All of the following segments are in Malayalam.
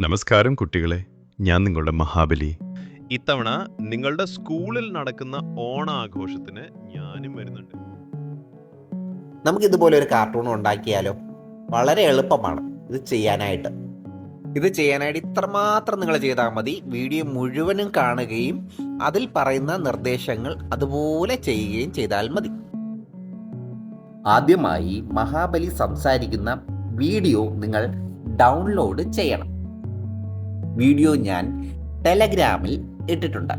നമസ്കാരം കുട്ടികളെ. ഞാൻ നിങ്ങളുടെ മഹാബലി. ഇത്തവണ നിങ്ങളുടെ സ്കൂളിൽ നടക്കുന്ന ഓണാഘോഷത്തിന് ഞാനും വരുന്നുണ്ട്. നമുക്ക് ഇതുപോലെ ഒരു കാർട്ടൂൺ ഉണ്ടാക്കിയാലോ? വളരെ എളുപ്പമാണ് ഇത് ചെയ്യാനായിട്ട്. ഇത് ചെയ്യാനായിട്ട് ഇത്രമാത്രം നിങ്ങൾ ചെയ്താൽ മതി. വീഡിയോ മുഴുവനും കാണുകയും അതിൽ പറയുന്ന നിർദ്ദേശങ്ങൾ അതുപോലെ ചെയ്യുകയും ചെയ്താൽ മതി. ആദ്യമായി മഹാബലി സംസാരിക്കുന്ന വീഡിയോ നിങ്ങൾ ഡൗൺലോഡ് ചെയ്യണം. വീഡിയോ ഞാൻ ടെലഗ്രാമിൽ ഇട്ടിട്ടുണ്ട്.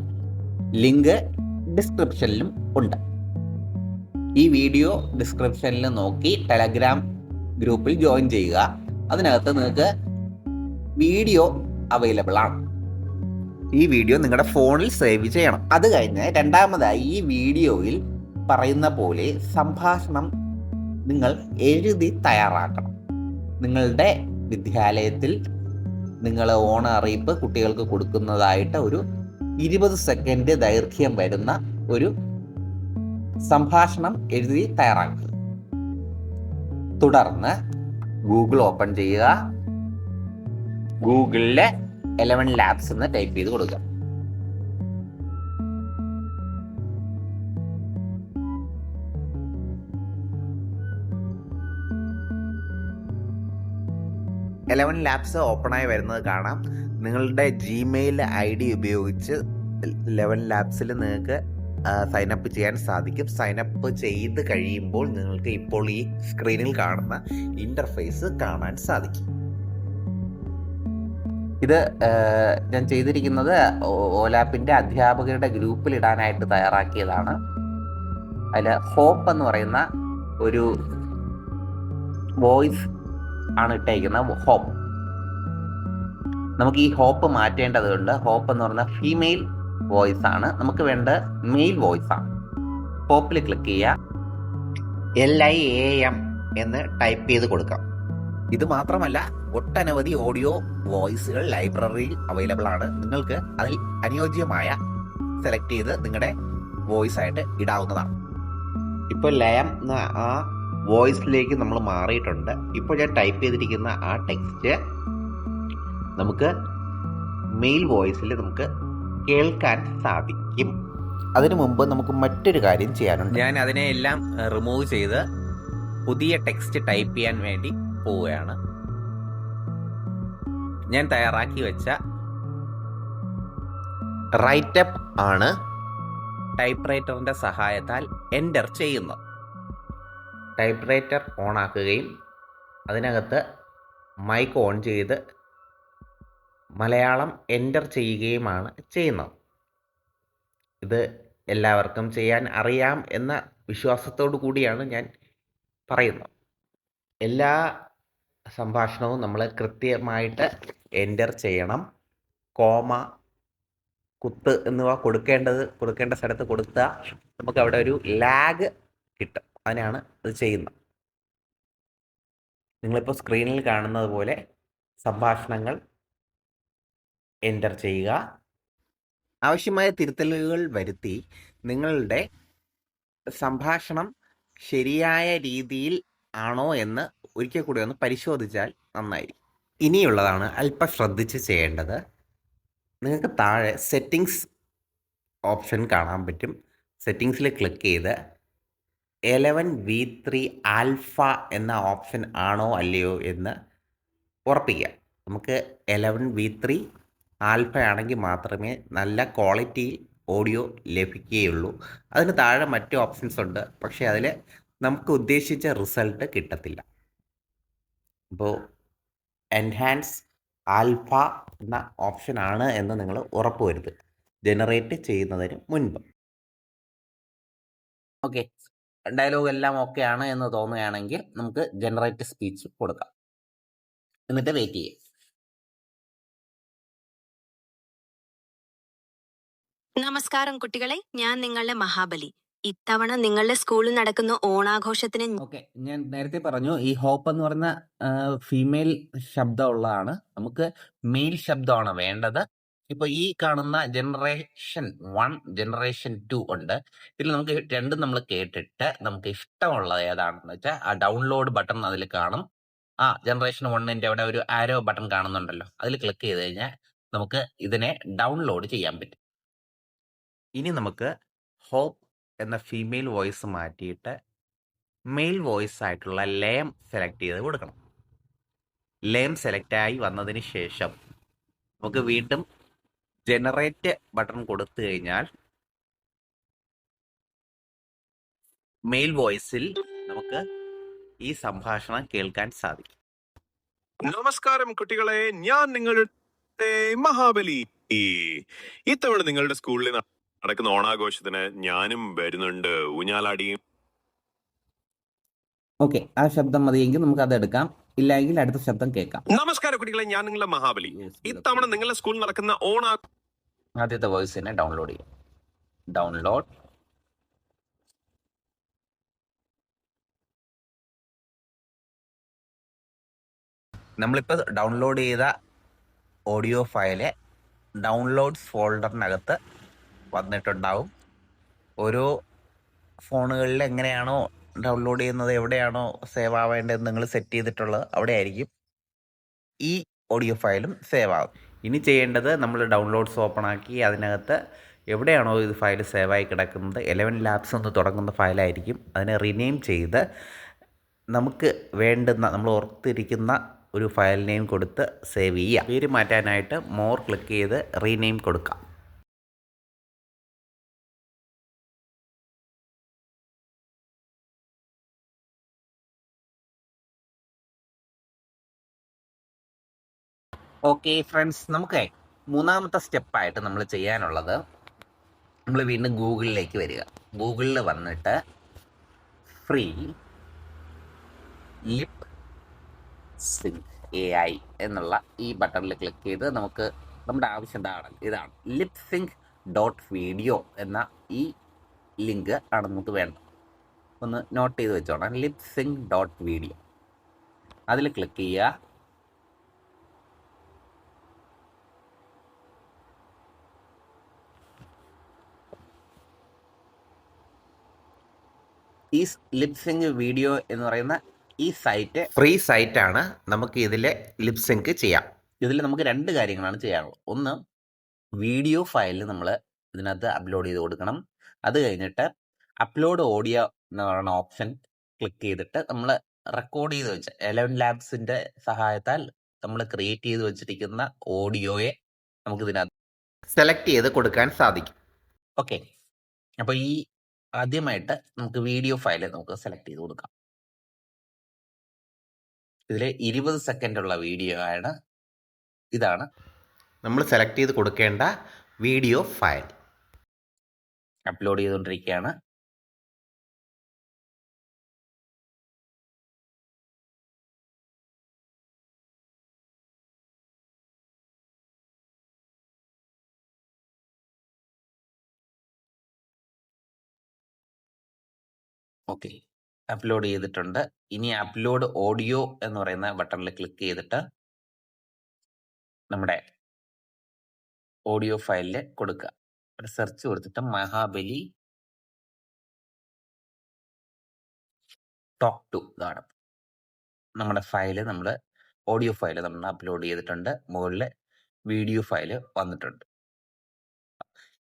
ലിങ്ക് ഡിസ്ക്രിപ്ഷനിലും ഉണ്ട്. ഈ വീഡിയോ ഡിസ്ക്രിപ്ഷനിൽ നോക്കി ടെലഗ്രാം ഗ്രൂപ്പിൽ ജോയിൻ ചെയ്യുക. അതിനകത്ത് നിങ്ങൾക്ക് വീഡിയോ അവൈലബിൾ ആണ്. ഈ വീഡിയോ നിങ്ങളുടെ ഫോണിൽ സേവ് ചെയ്യണം. അത് കഴിഞ്ഞ് രണ്ടാമതായി ഈ വീഡിയോയിൽ പറയുന്ന പോലെ സംഭാഷണം നിങ്ങൾ എഴുതി തയ്യാറാക്കണം. നിങ്ങളുടെ വിദ്യാലയത്തിൽ നിങ്ങൾ ഓണ അറിയിപ്പ് കുട്ടികൾക്ക് കൊടുക്കുന്നതായിട്ട് ഒരു ഇരുപത് സെക്കൻഡ് ദൈർഘ്യം വരുന്ന ഒരു സംഭാഷണം എഴുതി തയ്യാറാക്കുക. തുടർന്ന് ഗൂഗിൾ ഓപ്പൺ ചെയ്യുക. ഗൂഗിളിലെ എലവൻ ലാബ്സ് എന്ന് ടൈപ്പ് ചെയ്ത് കൊടുക്കുക. എലവൻ ലാബ്സ് ഓപ്പണായി വരുന്നത് കാണാം. നിങ്ങളുടെ ജിമെയിൽ ഐ ഡി ഉപയോഗിച്ച് ലെവൻ ലാബ്സിൽ നിങ്ങൾക്ക് സൈനപ്പ് ചെയ്യാൻ സാധിക്കും. സൈനപ്പ് ചെയ്ത് കഴിയുമ്പോൾ നിങ്ങൾക്ക് ഇപ്പോൾ ഈ സ്ക്രീനിൽ കാണുന്ന ഇന്റർഫേസ് കാണാൻ സാധിക്കും. ഇത് ഞാൻ ചെയ്തിരിക്കുന്നത് ഓലാപ്പിന്റെ അധ്യാപകരുടെ ഗ്രൂപ്പിൽ ഇടാനായിട്ട് തയ്യാറാക്കിയതാണ്. അതിൽ ഹോപ്പ് എന്ന് പറയുന്ന ഒരു വോയിസ് ആണ് ഇട്ടേക്കുന്നത് ഹോപ്പ്. നമുക്ക് ഈ ഹോപ്പ് മാറ്റേണ്ടതുണ്ട് ഹോപ്പ് എന്ന് പറഞ്ഞാൽ ഫീമെയിൽ വോയിസ് ആണ്. നമുക്ക് വേണ്ട മെയിൽ വോയിസ് ആണ്. ഹോപ്പിൽ ക്ലിക്ക് ചെയ്യുക. എൽ ഐ എ എം എന്ന് ടൈപ്പ് ചെയ്ത് കൊടുക്കാം. ഇത് മാത്രമല്ല ഒട്ടനവധി ഓഡിയോ വോയിസുകൾ ലൈബ്രറിയിൽ അവൈലബിൾ ആണ്. നിങ്ങൾക്ക് അതിൽ അനുയോജ്യമായ സെലക്ട് ചെയ്ത് നിങ്ങളുടെ വോയിസ് ആയിട്ട് ഇടാവുന്നതാണ്. ഇപ്പോൾ ലയം എന്ന ആ വോയിസിലേക്ക് നമ്മൾ മാറിയിട്ടുണ്ട്. ഇപ്പോൾ ഞാൻ ടൈപ്പ് ചെയ്തിരിക്കുന്ന ആ ടെക്സ്റ്റ് നമുക്ക് മെയിൽ വോയിസിൽ നമുക്ക് കേൾക്കാൻ സാധിക്കും. അതിനു മുമ്പ് നമുക്ക് മറ്റൊരു കാര്യം ചെയ്യാനുണ്ട്. ഞാൻ അതിനെ എല്ലാം റിമൂവ് ചെയ്ത് പുതിയ ടെക്സ്റ്റ് ടൈപ്പ് ചെയ്യാൻ വേണ്ടി പോവുകയാണ്. ഞാൻ തയ്യാറാക്കി വെച്ച റൈറ്റപ്പ് ആണ് ടൈപ്പ് റൈറ്ററിന്റെ സഹായത്താൽ എന്റർ ചെയ്യുന്നത്. ടൈപ്പ് റൈറ്റർ ഓൺ ആക്കുകയും അതിനകത്ത് മൈക്ക് ഓൺ ചെയ്ത് മലയാളം എന്റർ ചെയ്യുകയുമാണ് ചെയ്യുന്നത്. ഇത് എല്ലാവർക്കും ചെയ്യാൻ അറിയാം എന്ന വിശ്വാസത്തോടു കൂടിയാണ് ഞാൻ പറയുന്നത്. എല്ലാ സംഭാഷണവും നമ്മൾ കൃത്യമായിട്ട് എന്റർ ചെയ്യണം. കോമ കുത്ത് എന്നിവ കൊടുക്കേണ്ടത് കൊടുക്കേണ്ട സ്ഥലത്ത് കൊടുത്താൽ നമുക്ക് അവിടെ ഒരു ലാഗ് കിട്ടും. അതിനാണ് അത് ചെയ്യുന്നത്. നിങ്ങളിപ്പോൾ സ്ക്രീനിൽ കാണുന്നത് പോലെ സംഭാഷണങ്ങൾ എന്റർ ചെയ്യുക. ആവശ്യമായ തിരുത്തലുകൾ വരുത്തി നിങ്ങളുടെ സംഭാഷണം ശരിയായ രീതിയിൽ ആണോ എന്ന് ഒരിക്കൽ കൂടി ഒന്ന് പരിശോധിച്ചാൽ നന്നായിരിക്കും. ഇനിയുള്ളതാണ് അല്പം ശ്രദ്ധിച്ച് ചെയ്യേണ്ടത്. നിങ്ങൾക്ക് താഴെ സെറ്റിങ്സ് ഓപ്ഷൻ കാണാൻ പറ്റും. സെറ്റിങ്സിൽ ക്ലിക്ക് ചെയ്ത് എലവൻ വി ത്രീ ആൽഫ എന്ന ഓപ്ഷൻ ആണോ അല്ലയോ എന്ന് ഉറപ്പിക്കുക. നമുക്ക് എലവൻ വി ത്രീ ആൽഫ ആണെങ്കിൽ മാത്രമേ നല്ല ക്വാളിറ്റിയിൽ ഓഡിയോ ലഭിക്കുകയുള്ളൂ. അതിന് താഴെ മറ്റു ഓപ്ഷൻസ് ഉണ്ട്. പക്ഷേ അതിൽ നമുക്ക് ഉദ്ദേശിച്ച റിസൾട്ട് കിട്ടത്തില്ല. അപ്പോൾ എൻഹാൻസ് ആൽഫ എന്ന ഓപ്ഷൻ ആണ് എന്ന് നിങ്ങൾ ഉറപ്പുവരുത്തുക ജനറേറ്റ് ചെയ്യുന്നതിന് മുൻപ്. ഓക്കെ ഡയലോഗ് എല്ലാം ഓക്കെ ആണ് എന്ന് തോന്നുകയാണെങ്കിൽ നമുക്ക് ജനറേറ്റ് സ്പീച്ച് കൊടുക്കാം. എന്നിട്ട് വെയിറ്റ് ചെയ്യാം. നമസ്കാരം കുട്ടികളെ ഞാൻ നിങ്ങളുടെ മഹാബലി. ഇത്തവണ നിങ്ങളുടെ സ്കൂളിൽ നടക്കുന്ന ഓണാഘോഷത്തിന് ഓക്കെ ഞാൻ നേരത്തെ പറഞ്ഞു ഈ ഹോപ്പ് എന്ന് പറയുന്ന ഫീമെയിൽ ശബ്ദമുള്ളതാണ്. നമുക്ക് മെയിൽ ശബ്ദമാണ് വേണ്ടത്. ഇപ്പൊ ഈ കാണുന്ന ജനറേഷൻ വൺ ജനറേഷൻ ടു ഉണ്ട്. ഇതിൽ നമുക്ക് രണ്ടും നമ്മൾ കേട്ടിട്ട് നമുക്ക് ഇഷ്ടമുള്ളത് ഏതാണെന്ന് വെച്ചാൽ ആ ഡൗൺലോഡ് ബട്ടൺ അതിൽ കാണും. ആ ജനറേഷൻ വണ്ണിന്റെ അവിടെ ഒരു ആരോ ബട്ടൺ കാണുന്നുണ്ടല്ലോ. അതിൽ ക്ലിക്ക് ചെയ്ത് കഴിഞ്ഞാൽ നമുക്ക് ഇതിനെ ഡൗൺലോഡ് ചെയ്യാൻ പറ്റും. ഇനി നമുക്ക് ഹോപ്പ് എന്ന ഫീമെയിൽ വോയിസ് മാറ്റിയിട്ട് മെയിൽ വോയിസ് ആയിട്ടുള്ള ലേം സെലക്ട് ചെയ്ത് കൊടുക്കണം. ലേം ആയി വന്നതിന് ശേഷം നമുക്ക് വീണ്ടും ജനറേറ്റ് ബട്ടൺ കൊടുത്തു കഴിഞ്ഞാൽ മെയിൽ വോയിസിൽ നമുക്ക് ഈ സംഭാഷണം കേൾക്കാൻ സാധിക്കും. നമസ്കാരം കുട്ടികളെ ഞാൻ നിങ്ങളുടെ മഹാബലി. ഇത്തവണ നിങ്ങളുടെ സ്കൂളിൽ നടക്കുന്ന ഓണാഘോഷത്തിന് ഞാനും വരുന്നുണ്ട്. ഊഞ്ഞാലാടിയും ഓക്കെ ആ ശബ്ദം മതിയെങ്കിൽ നമുക്ക് അത് എടുക്കാം. ഇല്ലെങ്കിൽ അടുത്ത ശബ്ദം കേൾക്കാം. നമസ്കാരം കുട്ടികളെ ഞാൻ നിങ്ങളുടെ മഹാബലി. ഇത്തവണ നിങ്ങളുടെ സ്കൂളിൽ നടക്കുന്ന ഓണാ ആദ്യത്തെ വോയിസിനെ ഡൗൺലോഡ് ചെയ്യാം. ഡൗൺലോഡ് നമ്മളിപ്പോൾ ഡൗൺലോഡ് ചെയ്ത ഓഡിയോ ഫയൽ ഡൗൺലോഡ്സ് ഫോൾഡറിനകത്ത് വന്നിട്ടുണ്ടാവും. ഓരോ ഫോണുകളിൽ എങ്ങനെയാണോ ഡൗൺലോഡ് ചെയ്യുന്നത് എവിടെയാണോ സേവ് ആവേണ്ടത് നിങ്ങൾ സെറ്റ് ചെയ്തിട്ടുള്ളത് അവിടെ ആയിരിക്കും ഈ ഓഡിയോ ഫയലും സേവ് ആവും ഇനി ചെയ്യേണ്ടത് നമ്മൾ ഡൗൺലോഡ്സ് ഓപ്പൺ ആക്കി അതിനകത്ത് എവിടെയാണോ ഇത് ഫയൽ സേവായി കിടക്കുന്നത് എലവൻ ലാബ്സ് എന്ന് തുടങ്ങുന്ന ഫയലായിരിക്കും അതിനെ റിനെയിം ചെയ്ത് നമുക്ക് വേണ്ടുന്ന നമ്മൾ ഓർത്തിരിക്കുന്ന ഒരു ഫയൽ നെയിം കൊടുത്ത് സേവ് ചെയ്യുക. പേര് മാറ്റാനായിട്ട് മോർ ക്ലിക്ക് ചെയ്ത് റീനെയിം കൊടുക്കാം. ഓക്കെ ഫ്രണ്ട്സ് നമുക്ക് മൂന്നാമത്തെ സ്റ്റെപ്പായിട്ട് നമ്മൾ ചെയ്യാനുള്ളത് നമ്മൾ വീണ്ടും ഗൂഗിളിലേക്ക് വരിക. ഗൂഗിളിൽ വന്നിട്ട് free lip sync A I എന്നുള്ള ഈ ബട്ടണിൽ ക്ലിക്ക് ചെയ്ത് നമുക്ക് നമ്മുടെ ആവശ്യം ഇതാണ് ഇതാണ്. ലിപ് സിങ്ക് ഡോട്ട് വീഡിയോ എന്ന ഈ ലിങ്ക് ആണ് നമുക്ക് വേണ്ടത്. ഒന്ന് നോട്ട് ചെയ്ത് വെച്ചോണം. ലിപ് സിങ്ക് ഡോട്ട് വീഡിയോ അതിൽ ക്ലിക്ക് ചെയ്യുക. ഈ ലിപ്സിങ് വീഡിയോ എന്ന് പറയുന്ന ഈ സൈറ്റ് ഫ്രീ സൈറ്റ് ആണ് നമുക്ക് ഇതിൽ ലിപ്സിങ്ക് ചെയ്യാം. ഇതിൽ നമുക്ക് രണ്ട് കാര്യങ്ങളാണ് ചെയ്യാനുള്ളത്. ഒന്ന് വീഡിയോ ഫയൽ നമ്മൾ ഇതിനകത്ത് അപ്ലോഡ് ചെയ്ത് കൊടുക്കണം. അത് കഴിഞ്ഞിട്ട് അപ്ലോഡ് ഓഡിയോ എന്ന് പറയുന്ന ഓപ്ഷൻ ക്ലിക്ക് ചെയ്തിട്ട് നമ്മൾ റെക്കോർഡ് ചെയ്ത് വെച്ച എലവൻ ലാബ്സിന്റെ സഹായത്താൽ നമ്മൾ ക്രിയേറ്റ് ചെയ്ത് വെച്ചിരിക്കുന്ന ഓഡിയോയെ നമുക്ക് ഇതിനകത്ത് സെലക്ട് ചെയ്ത് കൊടുക്കാൻ സാധിക്കും. ഓക്കെ അപ്പോൾ ഈ ആദ്യമായിട്ട് നമുക്ക് വീഡിയോ ഫയൽ നമുക്ക് സെലക്ട് ചെയ്ത് കൊടുക്കാം. ഇതിൽ ഇരുപത് സെക്കൻഡ് ഉള്ള വീഡിയോ ആണ്. ഇതാണ് നമ്മൾ സെലക്ട് ചെയ്ത് കൊടുക്കേണ്ട വീഡിയോ ഫയൽ. അപ്ലോഡ് ചെയ്തുകൊണ്ടിരിക്കുകയാണ് ഓക്കെ. അപ്ലോഡ് ചെയ്തിട്ടുണ്ട്. ഇനി അപ്ലോഡ് ഓഡിയോ എന്ന് പറയുന്ന ബട്ടണിൽ ക്ലിക്ക് ചെയ്തിട്ട് നമ്മുടെ ഓഡിയോ ഫയലിൽ കൊടുക്കുക. ഒരു സെർച്ച് കൊടുത്തിട്ട് മഹാബലി ടോക്ക് ടു ഇതാണ്. നമ്മുടെ ഫയൽ നമ്മൾ ഓഡിയോ ഫയൽ നമ്മൾ അപ്ലോഡ് ചെയ്തിട്ടുണ്ട്. മുകളിൽ വീഡിയോ ഫയൽ വന്നിട്ടുണ്ട്.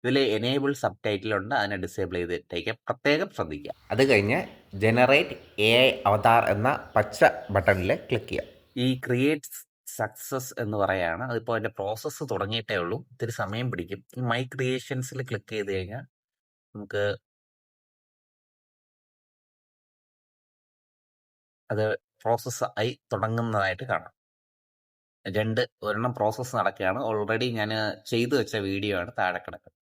ഇതിൽ എനേബിൾ സബ് ടൈറ്റിൽ ഉണ്ട്. അതിനെ ഡിസേബിൾ ചെയ്തിട്ടേക്ക് പ്രത്യേകം ശ്രദ്ധിക്കുക. അത് കഴിഞ്ഞ് ജനറേറ്റ് എ ഐ അവതാർ എന്ന പച്ച ബട്ടണിൽ ക്ലിക്ക് ചെയ്യുക. ഈ ക്രിയേറ്റ് സക്സസ് എന്ന് പറയാണ്. അതിപ്പോൾ അതിന്റെ പ്രോസസ്സ് തുടങ്ങിയിട്ടേ ഉള്ളൂ. ഇത്തിരി സമയം പിടിക്കും. ഈ മൈ ക്രിയേഷൻസിൽ ക്ലിക്ക് ചെയ്ത് കഴിഞ്ഞാൽ നമുക്ക് അത് പ്രോസസ്സ് ആയി തുടങ്ങുന്നതായിട്ട് കാണാം. രണ്ട് ഒരെണ്ണം പ്രോസസ്സ് നടക്കുകയാണ്. ഓൾറെഡി ഞാൻ ചെയ്തു വെച്ച വീഡിയോ ആണ്. താഴെ കിടക്കുന്നത്.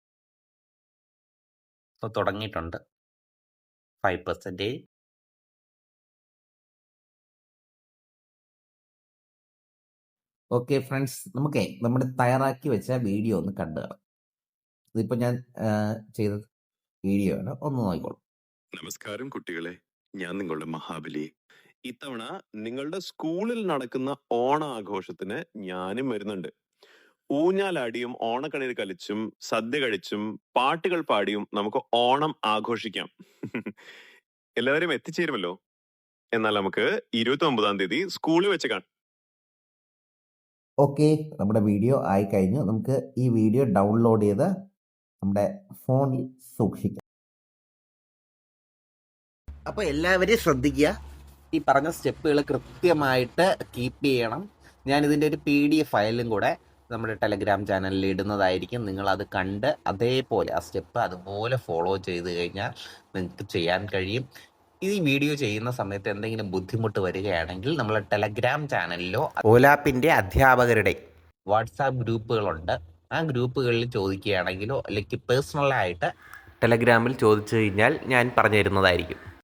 ഇപ്പോൾ തുടങ്ങിയിട്ടുണ്ട്. Five percentage okay friends. നമുക്കേ നമ്മുടെ തയ്യാറാക്കി വെച്ച വീഡിയോ ഒന്ന് കണ്ടു കാണാം. ഇതിപ്പോൾ ഞാൻ ചെയ്ത വീഡിയോ ആണ്. ഒന്ന് നോക്കിക്കോളൂ. നമസ്കാരം കുട്ടികളെ. ഞാൻ നിങ്ങളുടെ മഹാബലി. ഇത്തവണ നിങ്ങളുടെ സ്കൂളിൽ നടക്കുന്ന ഓണാഘോഷത്തിന് ഞാനും വരുന്നുണ്ട്. ഊഞ്ഞാലാടിയും ഓണക്കണിയിൽ കളിച്ചും സദ്യ കഴിച്ചും പാട്ടുകൾ പാടിയും നമുക്ക് ഓണം ആഘോഷിക്കാം. എല്ലാവരും എത്തിച്ചേരുമല്ലോ? എന്നാൽ നമുക്ക് ഇരുപത്തി ഒമ്പതാം തീയതി സ്കൂളിൽ വെച്ച് കാണാം. ഓക്കെ നമ്മുടെ വീഡിയോ ആയി കഴിഞ്ഞു. നമുക്ക് ഈ വീഡിയോ ഡൗൺലോഡ് ചെയ്ത് നമ്മുടെ ഫോണിൽ സൂക്ഷിക്കാം. അപ്പോൾ എല്ലാവരെയും ശ്രദ്ധിക്കുക. ഈ പറഞ്ഞ സ്റ്റെപ്പുകൾ കൃത്യമായിട്ട് കീപ്പ് ചെയ്യണം. ഞാൻ ഇതിന്റെ ഒരു പി ഡി എഫ് ഫയലും കൂടെ നമ്മുടെ ടെലഗ്രാം ചാനലിൽ ഇടുന്നതായിരിക്കും. നിങ്ങൾ അത് കണ്ട് അതേപോലെ ആ സ്റ്റെപ്പ് അതുപോലെ ഫോളോ ചെയ്ത് കഴിഞ്ഞാൽ നിങ്ങൾക്ക് ചെയ്യാൻ കഴിയും. ഈ വീഡിയോ ചെയ്യുന്ന സമയത്ത് എന്തെങ്കിലും ബുദ്ധിമുട്ട് വരികയാണെങ്കിൽ നമ്മൾ ടെലഗ്രാം ചാനലിലോ ഓലാപ്പിന്റെ അധ്യാപകരുടെ വാട്സാപ്പ് ഗ്രൂപ്പുകളുണ്ട്. ആ ഗ്രൂപ്പുകളിൽ ചോദിക്കുകയാണെങ്കിലോ അല്ലെങ്കിൽ പേഴ്സണലായിട്ട് ടെലഗ്രാമിൽ ചോദിച്ചു കഴിഞ്ഞാൽ ഞാൻ പറഞ്ഞു തരുന്നതായിരിക്കും